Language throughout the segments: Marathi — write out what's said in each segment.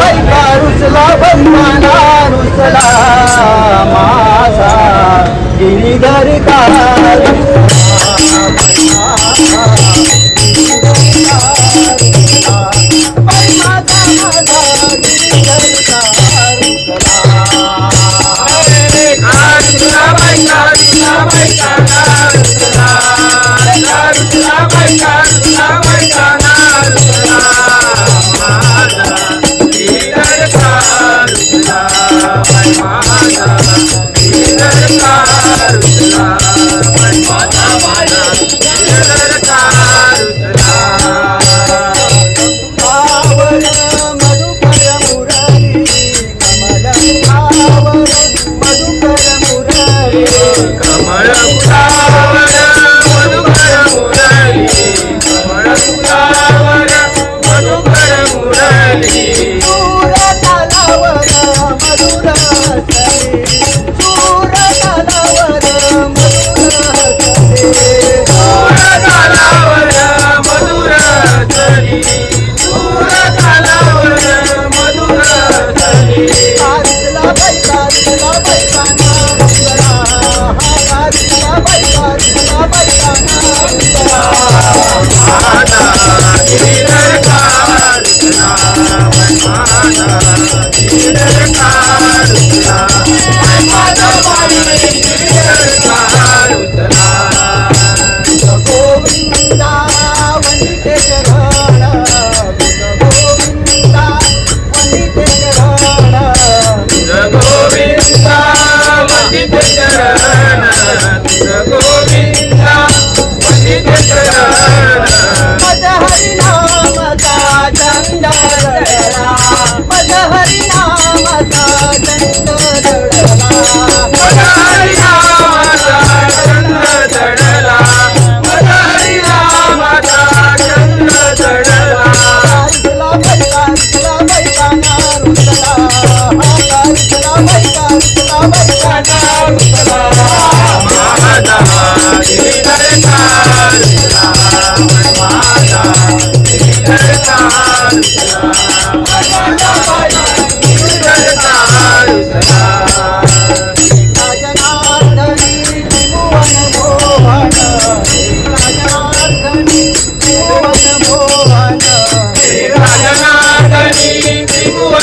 बैठा रुसला बैठाना रुसला माझा गिरीधर का mais.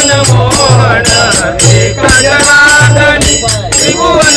मन मोहन गजाननी त्रिभुवन